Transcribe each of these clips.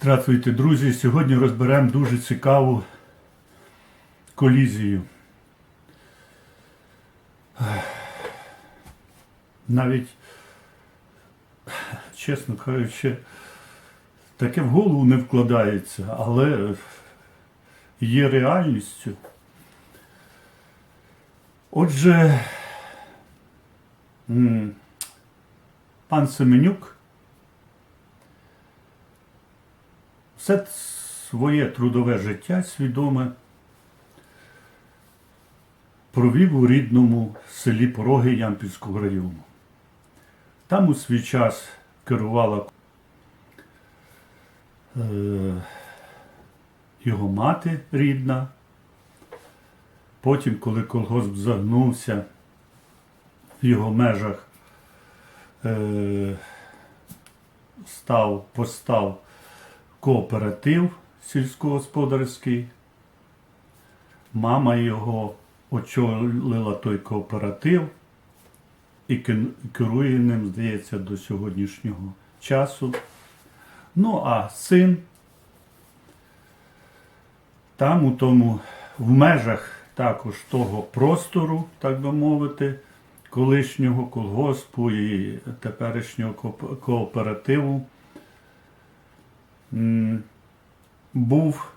Здравствуйте, друзі! Сьогодні розберемо дуже цікаву колізію. Навіть, чесно кажучи, таке в голову не вкладається, але є реальністю. Отже, пан Семенюк все своє трудове життя свідоме провів у рідному селі Пороги Ямпільського району. Там у свій час керувала е, його мати рідна. Потім, коли колгосп загнувся в його межах, е, став, постав кооператив сільськогосподарський. Мама його очолила той кооператив і керує ним, здається, до сьогоднішнього часу. Ну, а син там, у тому, в межах також того простору, так би мовити, колишнього колгоспу і теперішнього кооперативу, був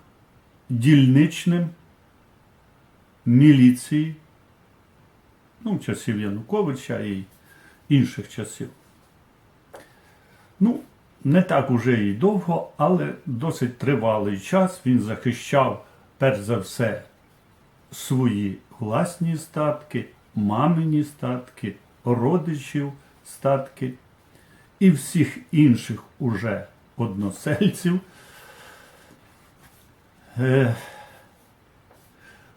дільничним міліції, ну, часів Януковича і інших часів. Ну, не так уже і довго, але досить тривалий час він захищав, перш за все, свої власні статки, мамині статки, родичів статки і всіх інших уже односельців. Е,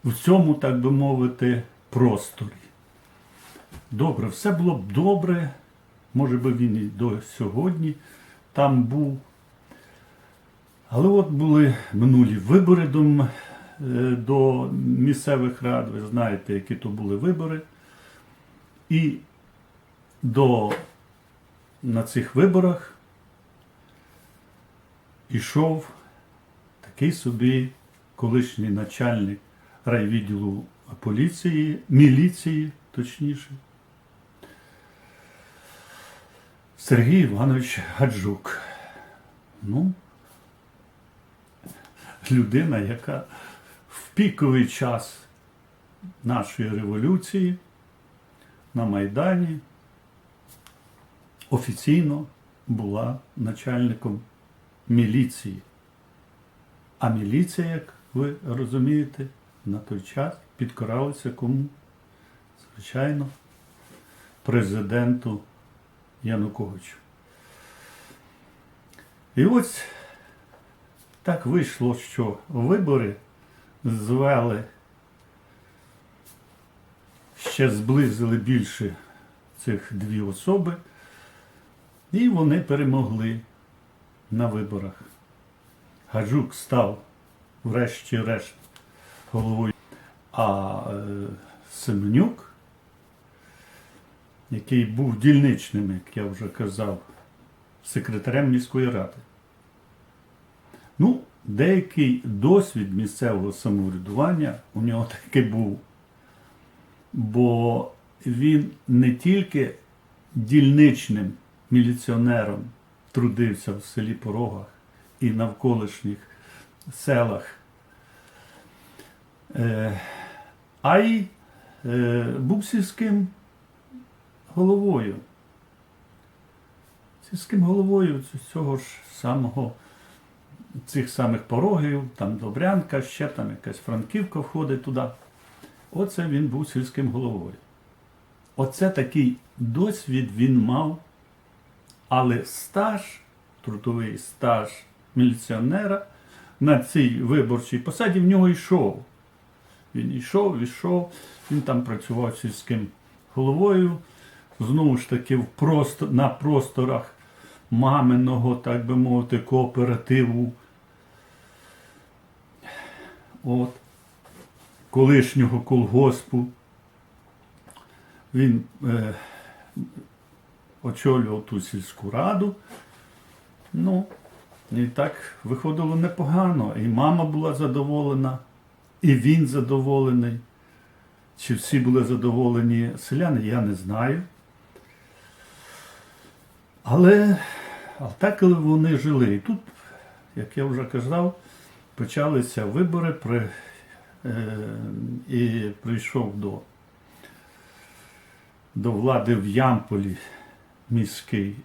в цьому, так би мовити, просторі. Добре, все було б добре. Може би він і до сьогодні там був. Але от були минулі вибори до, е, до місцевих рад. Ви знаєте, які то були вибори. І до, на цих виборах ішов такий собі колишній начальник райвідділу поліції, міліції, точніше. Сергій Іванович Гаджук. Ну, людина, яка в піковий час нашої революції на Майдані офіційно була начальником міліції. А міліція, як ви розумієте, на той час підкоралася кому? Звичайно, президенту Януковичу. І ось так вийшло, що вибори звели, ще зблизили більше цих дві особи, і вони перемогли на виборах. Гаджук став, врешті-решт, головою. А е, Семенюк, який був дільничним, як я вже казав, секретарем міської ради. Ну, деякий досвід місцевого самоврядування у нього таки був. Бо він не тільки дільничним міліціонером трудився в селі Порогах і навколишніх селах, е, а й е, був сільським головою. Сільським головою цього ж самого, цих самих порогів, там Добрянка, ще там якась Франківка входить туди. Оце він був сільським головою. Оце такий досвід він мав, але стаж, трудовий стаж міліціонера на цій виборчій посаді в нього йшов. Він йшов, йшов, він там працював сільським головою, знову ж таки в просто, на просторах маминого, так би мовити, кооперативу. От, колишнього колгоспу. Він е, очолював ту сільську раду. Ну, І так виходило непогано. І мама була задоволена, і він задоволений. Чи всі були задоволені селяни, я не знаю. Але а так, вони жили, і тут, як я вже казав, почалися вибори при, е, і прийшов до, до влади в Ямполі міський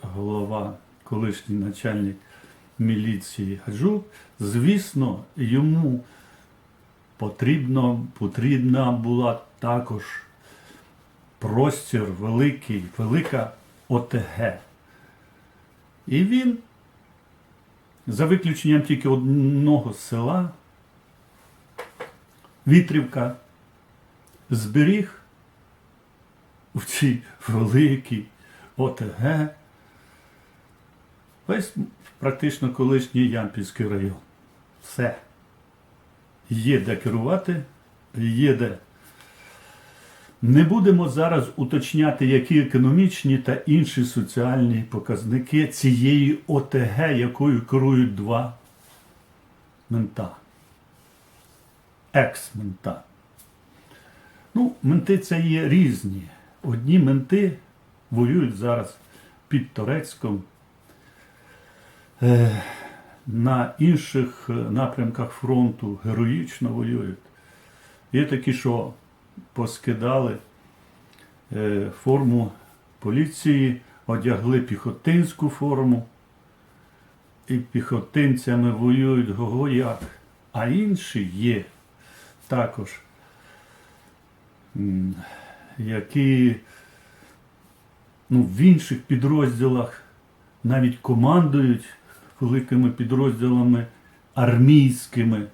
голова, колишній начальник міліції Гаджук. Звісно, йому потрібно, потрібна була також простір великий, велика ОТГ. І він, за виключенням тільки одного села, Вітрівка, зберіг в цій великій ОТГ весь практично колишній Ямпільський район. Все. Є де керувати, є де. Не будемо зараз уточняти, які економічні та інші соціальні показники цієї ОТГ, якою керують два мента. Екс-мента. Ну, менти це є різні. Одні менти воюють зараз під Торецьком. Е, на інших е, напрямках фронту героїчно воюють. Є такі, що поскидали е, форму поліції, одягли піхотинську форму, і піхотинцями воюють го як. А інші є також, які ну, в інших підрозділах навіть командують великими підрозділами армійськими.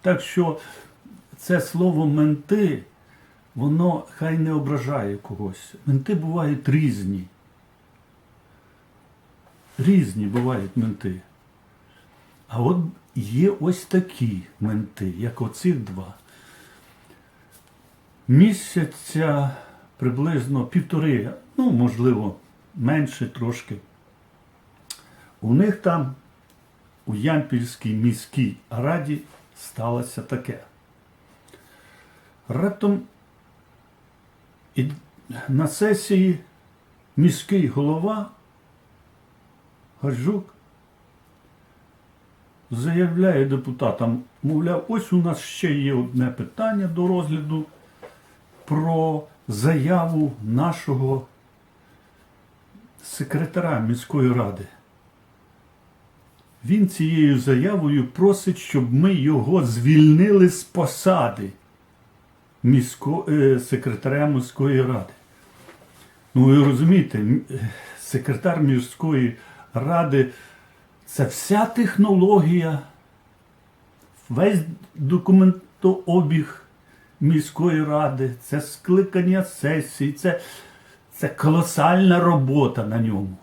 Так що це слово менти, воно хай не ображає когось. Менти бувають різні. Різні бувають менти. А от є ось такі менти, як оцих два. Місяця приблизно півтори, ну, можливо, менше трошки. У них там у Ямпільській міській раді сталося таке. Раптом і на сесії міський голова Гаджук заявляє депутатам, мовляв, ось у нас ще є одне питання до розгляду про заяву нашого секретаря міської ради. Він цією заявою просить, щоб ми його звільнили з посади місько, е, секретаря міської ради. Ну, ви розумієте, е, секретар міської ради це вся технологія, весь документообіг міської ради, це скликання сесій, це, це колосальна робота на ньому.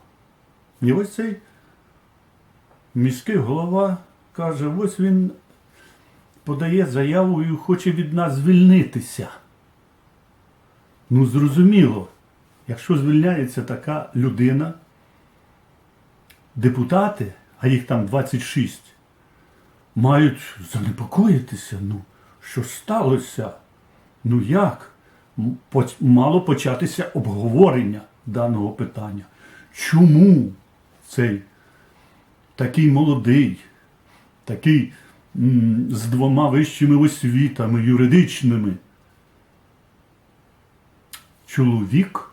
І ось цей міський голова каже, ось він подає заяву і хоче від нас звільнитися. Ну, зрозуміло, якщо звільняється така людина, депутати, а їх там 26, мають занепокоїтися. Ну, що сталося? Ну як? Мало початися обговорення даного питання. Чому цей такий молодий, такий з двома вищими освітами, юридичними. Чоловік,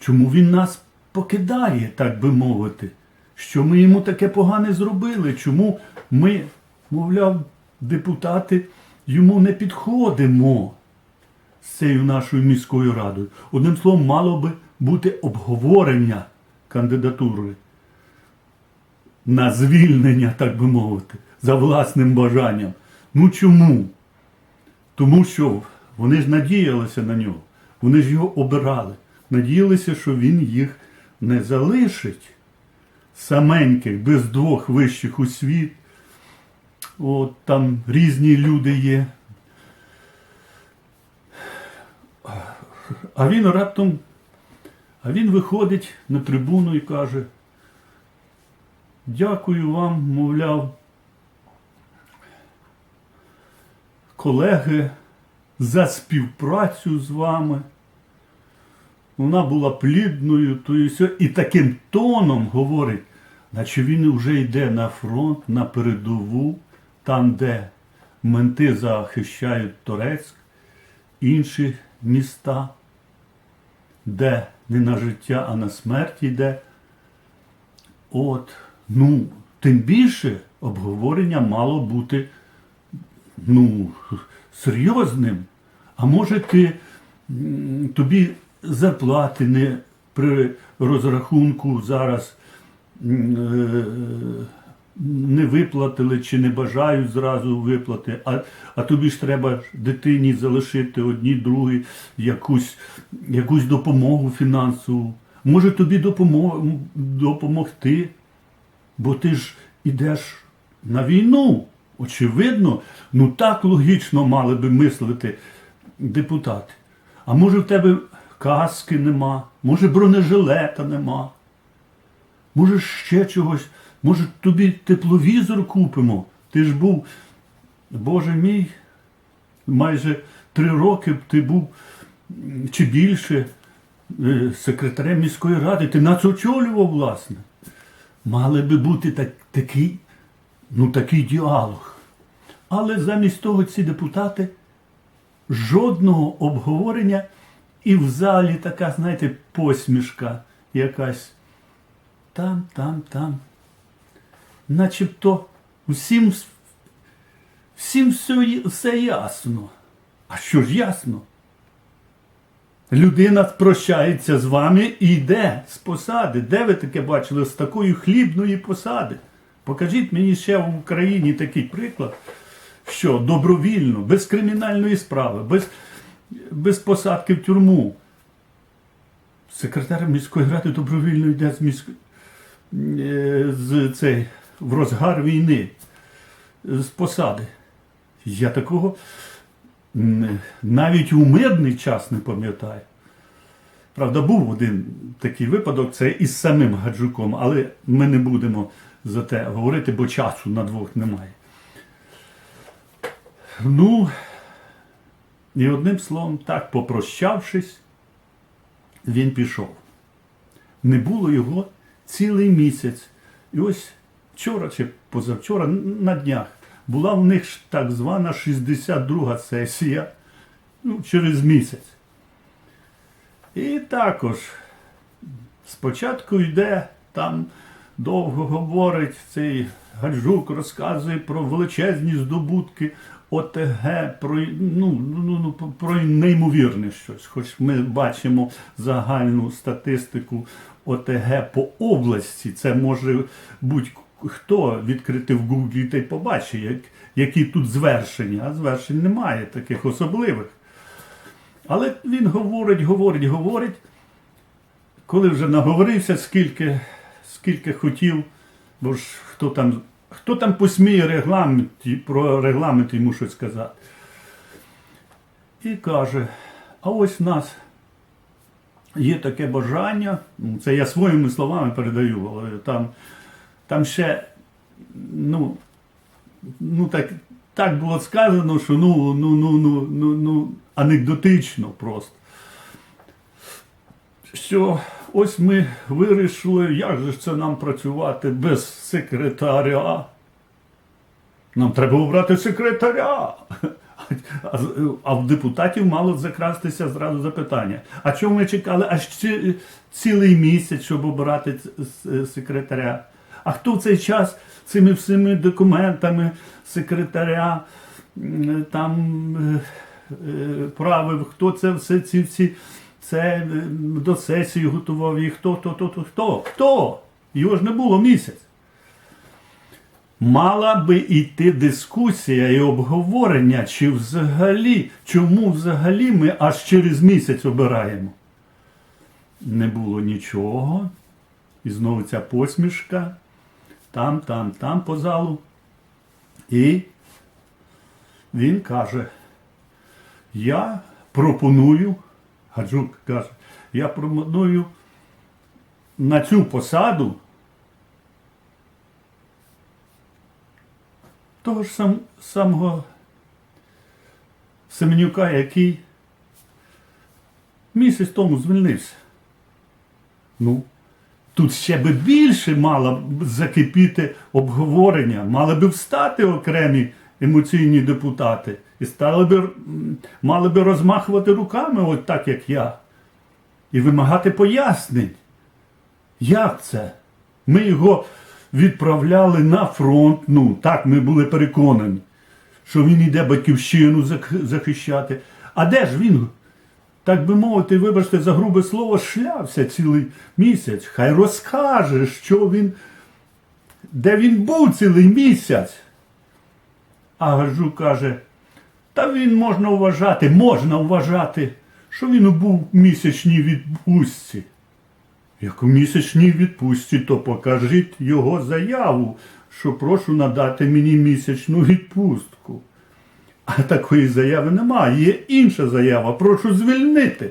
чому він нас покидає, так би мовити? Що ми йому таке погане зробили? Чому ми, мовляв, депутати, йому не підходимо з цією нашою міською радою? Одним словом, мало би бути обговорення кандидатури на звільнення, так би мовити, за власним бажанням. Ну чому? Тому що вони ж надіялися на нього, вони ж його обирали, надіялися, що він їх не залишить саменьких, без двох вищих освіт. От там різні люди є. А він раптом, а він виходить на трибуну і каже, Дякую вам, мовляв, колеги, за співпрацю з вами. Вона була плідною, то і сьо. І таким тоном говорить, наче він вже йде на фронт, на передову, там, де менти захищають Торецьк, інші міста, де не на життя, а на смерть йде. От, ну, тим більше обговорення мало бути ну, серйозним. А може ти тобі зарплати не при розрахунку зараз е, не виплатили чи не бажають зразу виплати, а, а тобі ж треба дитині залишити одній, другій якусь, якусь допомогу фінансову. Може тобі допомо- допомогти, бо ти ж ідеш на війну. Очевидно, ну так логічно мали би мислити депутати. А може в тебе каски нема, може бронежилета нема, може ще чогось, може тобі тепловізор купимо. Ти ж був, Боже мій, майже три роки ти був чи більше е, секретарем міської ради, ти нас очолював, власне. Мали би бути так, такий, ну, такий діалог. Але замість того ці депутати жодного обговорення і в залі така, знаєте, посмішка якась. Там, там, там. Начебто всім, всім все, все ясно. А що ж ясно? Людина прощається з вами і йде з посади. Де ви таке бачили з такої хлібної посади? Покажіть мені ще в Україні такий приклад, що добровільно, без кримінальної справи, без, без посадки в тюрму. Секретар міської ради добровільно йде з міської з цей, в розгар війни з посади. Я такого навіть у мирний час не пам'ятаю. Правда, був один такий випадок, це із самим Гаджуком, але ми не будемо за те говорити, бо часу на двох немає. Ну, і одним словом, так, попрощавшись, він пішов. Не було його цілий місяць. І ось вчора чи позавчора, на днях, була в них так звана 62 сесія ну, через місяць. І також спочатку йде там довго говорить цей Гаджук, розказує про величезні здобутки ОТГ, про, ну, ну, ну, про неймовірне щось. Хоч ми бачимо загальну статистику ОТГ по області, це може будь-хто відкрити в Гуглі та й побачить, як, які тут звершення, а звершень немає таких особливих. Але він говорить, говорить, говорить. Коли вже наговорився, скільки, скільки хотів, бо ж хто там, хто там посміє регламент, про регламент йому щось сказати. І каже: а ось в нас є таке бажання, ну, це я своїми словами передаю, там, там ще, ну, ну так, так було сказано, що ну, ну, ну, ну, ну, ну, анекдотично просто. Що ось ми вирішили, як же це нам працювати без секретаря. Нам треба обрати секретаря. А, а в депутатів мало закрастися зразу запитання. А чому ми чекали аж ці- цілий місяць, щоб обрати секретаря? А хто в цей час цими всіми документами секретаря там е, е, правив, хто це все ці всі це е, до сесії готував і хто, хто, хто, хто, хто? Хто? Його ж не було місяць. Мала би йти дискусія і обговорення, чи взагалі, чому взагалі ми аж через місяць обираємо. Не було нічого. І знову ця посмішка. Там, там, там по залу. І він каже: Я пропоную, Гаджук каже, я пропоную на цю посаду того ж сам, самого Семенюка, який місяць тому звільнився. Ну, тут ще би більше мало закипіти обговорення, мали би встати окремі емоційні депутати і стали би, мали би розмахувати руками, от так як я, і вимагати пояснень. Як це? Ми його відправляли на фронт. Ну, так ми були переконані, що він йде батьківщину захищати. А де ж він, так би мовити, вибачте за грубе слово, шлявся цілий місяць? Хай розкаже, що він, де він був цілий місяць. А Гаджук каже, та він можна вважати, можна вважати, що він був в місячній відпустці. Як у місячній відпустці, то покажіть його заяву, що прошу надати мені місячну відпустку. А такої заяви немає. Є інша заява, прошу звільнити.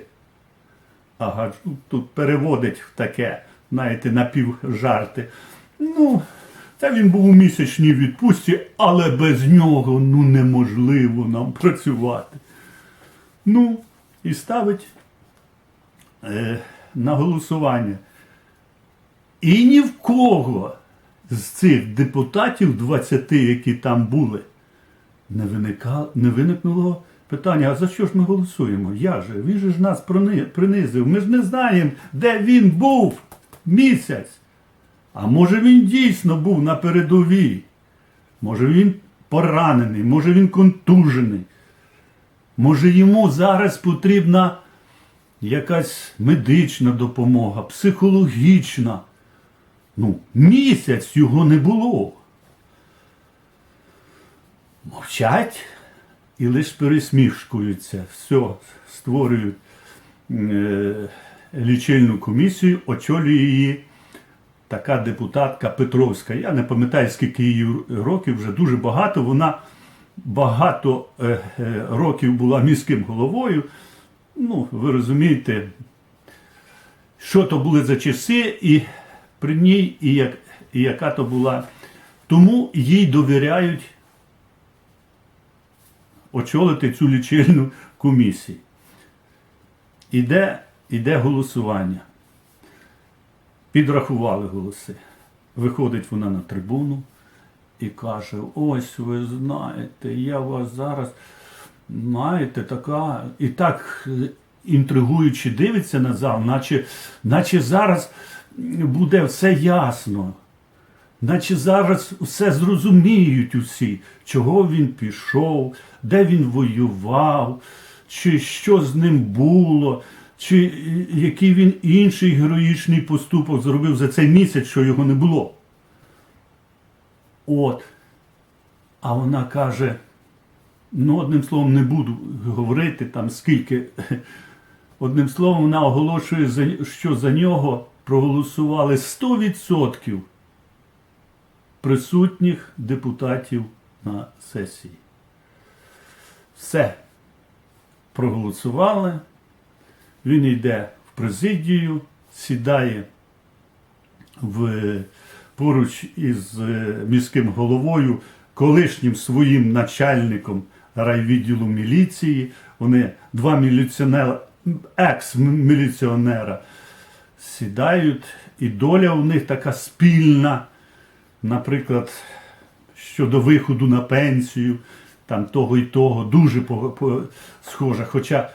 А Гаджук тут переводить в таке, знаєте, напівжарти. Ну, це він був у місячній відпустці, але без нього ну неможливо нам працювати. Ну, і ставить е, на голосування. І ні в кого з цих депутатів 20, які там були, не, виникало, не виникнуло питання, а за що ж ми голосуємо? Я же, він же ж нас принизив. Ми ж не знаємо, де він був місяць. А може він дійсно був на передовій? Може він поранений, може він контужений. Може йому зараз потрібна якась медична допомога, психологічна. Ну, місяць його не було. Мовчать і лише пересмішкуються. Все, створюють е, лічильну комісію, очолює її така депутатка Петровська. Я не пам'ятаю, скільки їй років, вже дуже багато. Вона багато е, е, років була міським головою. Ну, ви розумієте, що то були за часи, і при ній, і, як, і яка то була. Тому їй довіряють очолити цю лічильну комісію. Іде, іде голосування. Підрахували голоси. Виходить вона на трибуну і каже: ось ви знаєте, я вас зараз, знаєте, така, і так е, інтригуючи дивиться на зал, наче, наче зараз буде все ясно. Наче зараз все зрозуміють усі, чого він пішов, де він воював, чи що з ним було, чи який він інший героїчний поступок зробив за цей місяць, що його не було. От. А вона каже: ну, одним словом, не буду говорити там скільки. Одним словом, вона оголошує, що за нього проголосували 100% присутніх депутатів на сесії. Все. Проголосували. Він йде в президію, сідає в, поруч із е, міським головою, колишнім своїм начальником райвідділу міліції. Вони два міліціонера, екс-міліціонера сідають, і доля у них така спільна, наприклад, щодо виходу на пенсію, там того і того, дуже по, схожа. Хоча,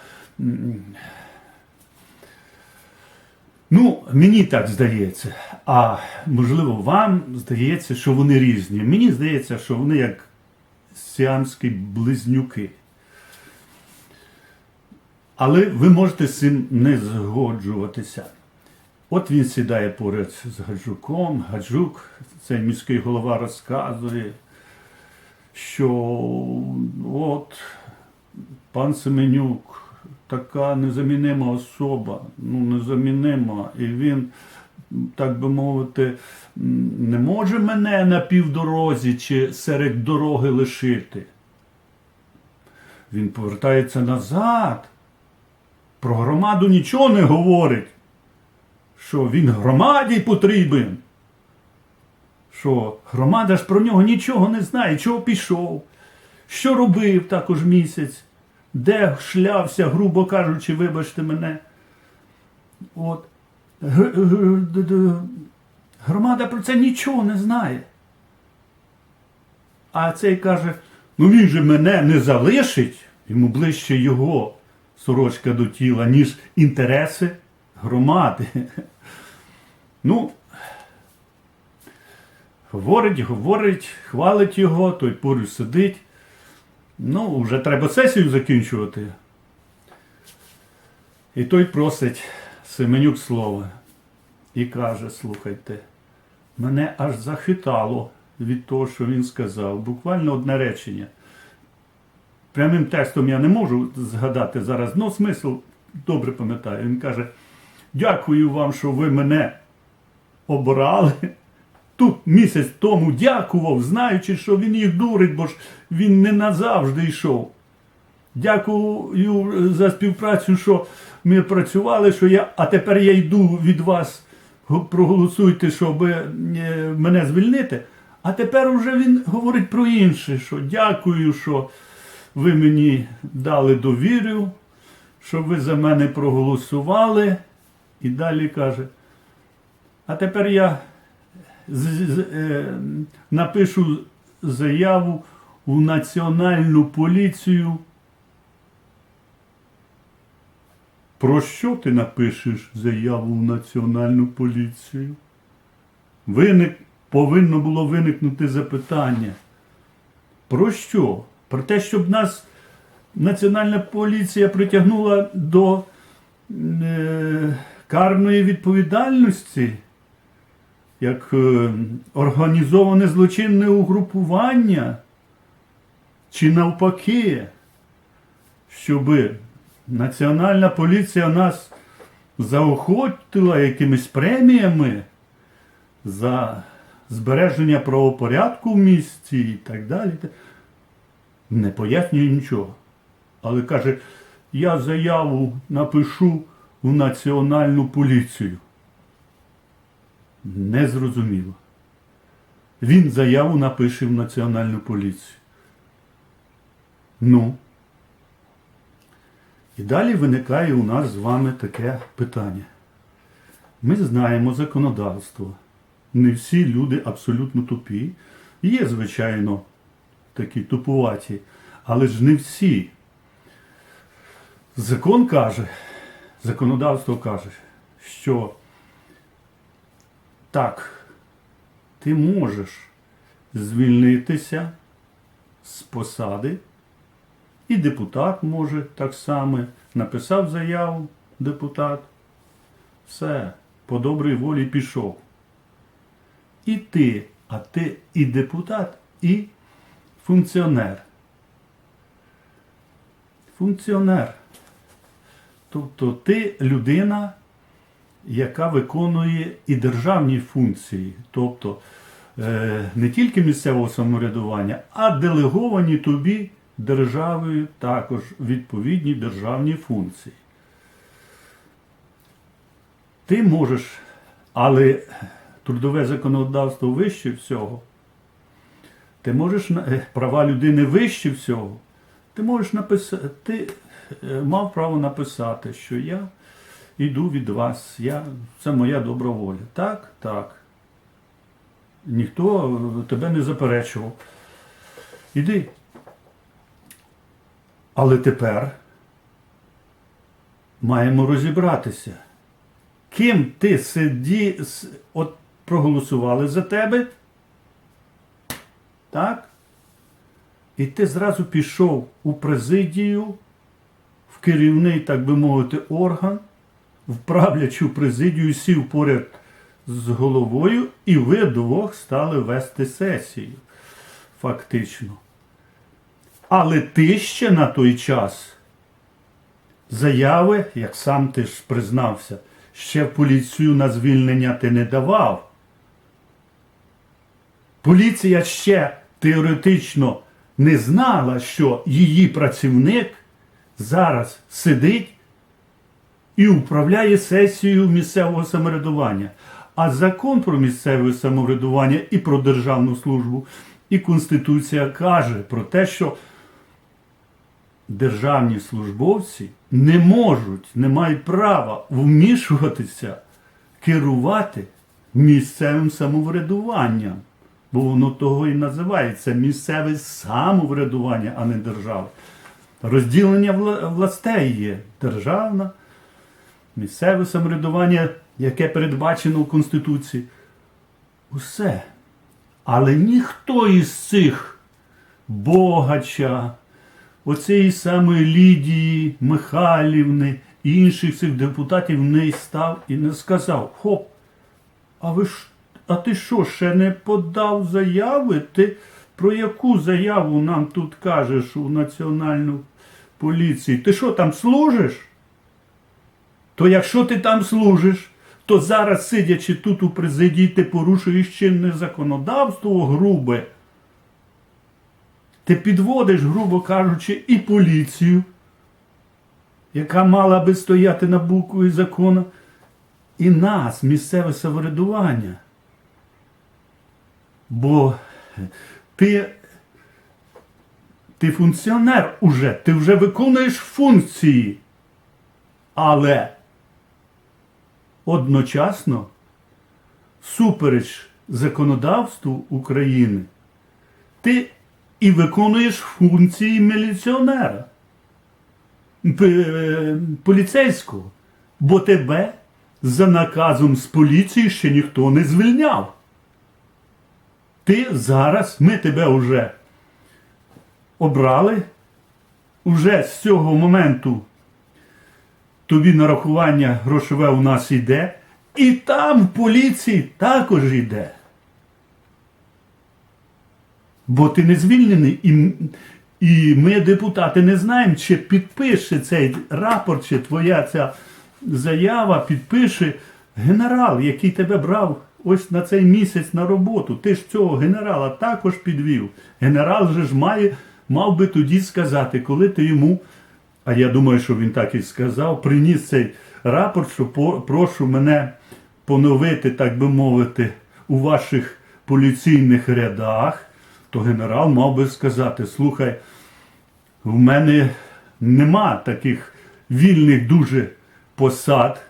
ну, мені так здається, а можливо, вам здається, що вони різні. Мені здається, що вони як сіамські близнюки. Але ви можете з цим не згоджуватися. От він сідає поряд з Гаджуком. Гаджук, цей міський голова, розказує, що от пан Семенюк така незамінима особа, ну незамінима, і він, так би мовити, не може мене на півдорозі чи серед дороги лишити. Він повертається назад. Про громаду нічого не говорить, що він громаді потрібен, що громада ж про нього нічого не знає, чого пішов, що робив також місяць, де шлявся, грубо кажучи, вибачте мене. От. Громада про це нічого не знає. А цей каже: ну він же мене не залишить, йому ближче його сорочка до тіла, ніж інтереси громади. Ну, говорить, говорить, хвалить його, той поруч сидить. Ну, вже треба сесію закінчувати. І той просить Семенюк слова і каже: слухайте, мене аж захитало від того, що він сказав. Буквально одне речення. Прямим текстом я не можу згадати зараз, але смисл добре пам'ятаю. Він каже: Дякую вам, що ви мене обрали. Тут місяць тому дякував, знаючи, що він їх дурить, бо ж він не назавжди йшов. Дякую за співпрацю, що ми працювали, що я, а тепер я йду від вас, проголосуйте, щоб е, мене звільнити. А тепер вже він говорить про інше, що дякую, що ви мені дали довіру, що ви за мене проголосували. І далі каже, а тепер я е, напишу заяву у Національну поліцію. Про що ти напишеш заяву в Національну поліцію? Виник, повинно було виникнути запитання. Про що? Про те, щоб нас Національна поліція притягнула до е, карної відповідальності, як е, організоване злочинне угрупування, чи навпаки, щоб Національна поліція нас заохотила якимись преміями за збереження правопорядку в місті і так далі. Не пояснює нічого. Але каже, я заяву напишу в Національну поліцію. Незрозуміло. Він заяву напише в Національну поліцію. Ну. І далі виникає у нас з вами таке питання. Ми знаємо законодавство. Не всі люди абсолютно тупі. Є, звичайно, такі тупуваті, але ж не всі. Закон каже, законодавство каже, що так, ти можеш звільнитися з посади. І депутат може так само. Написав заяву депутат. Все, по добрій волі пішов. І ти, а ти і депутат, і функціонер. Функціонер. Тобто ти людина, яка виконує і державні функції. Тобто е, не тільки місцевого самоврядування, а делеговані тобі державою також відповідні державні функції. Ти можеш, але трудове законодавство вище всього. Ти можеш е, права людини вище всього. Ти можеш написати, ти е, мав право написати, що я йду від вас, я, це моя добра воля. Так, так. Ніхто тебе не заперечував. Іди. Але тепер маємо розібратися, ким ти сиді, от проголосували за тебе, так? І ти зразу пішов у президію, в керівний, так би мовити, орган, в правлячу президію, сів поряд з головою, і ви двох стали вести сесію. Фактично. Але ти ще на той час заяви, як сам ти ж признався, ще в поліцію на звільнення ти не давав. Поліція ще теоретично не знала, що її працівник зараз сидить і управляє сесією місцевого самоврядування. А закон про місцеве самоврядування і про державну службу, і Конституція каже про те, що державні службовці не можуть, не мають права вмішуватися, керувати місцевим самоврядуванням. Бо воно того і називається місцеве самоврядування, а не держава. Розділення властей є державна, місцеве самоврядування, яке передбачено в Конституції. Усе. Але ніхто із цих Богача, оцієї самої Лідії Михайлівни і інших цих депутатів не став і не сказав: Хоп, а ви ж, а ти що, ще не подав заяви? Ти про яку заяву нам тут кажеш у національну поліцію? Ти що там служиш? То якщо ти там служиш, то зараз, сидячи тут у президії, ти порушуєш чинне законодавство грубе. Ти підводиш, грубо кажучи, і поліцію, яка мала би стояти на букві закону, і нас, місцеве самоврядування. Бо ти, ти функціонер уже, ти вже виконуєш функції, але одночасно супереч законодавству України, ти і виконуєш функції міліціонера, поліцейського, бо тебе за наказом з поліції ще ніхто не звільняв. Ти зараз, ми тебе вже обрали, уже з цього моменту тобі нарахування грошове у нас йде, і там в поліції також йде. Бо ти не звільнений, і, і ми, депутати, не знаємо, чи підпише цей рапорт, чи твоя ця заява підпише генерал, який тебе брав ось на цей місяць на роботу. Ти ж цього генерала також підвів. Генерал же ж має, мав би тоді сказати, коли ти йому, а я думаю, що він так і сказав, приніс цей рапорт, що прошу мене поновити, так би мовити, у ваших поліційних рядах, то генерал мав би сказати: слухай, в мене нема таких вільних дуже посад,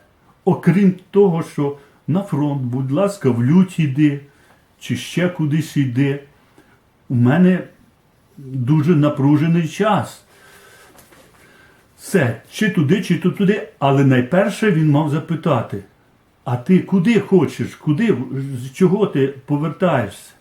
окрім того, що на фронт, будь ласка, в лють йди, чи ще кудись йди. У мене дуже напружений час. Все, чи туди, чи то туди. Але найперше він мав запитати: а ти куди хочеш? Куди? З чого ти повертаєшся?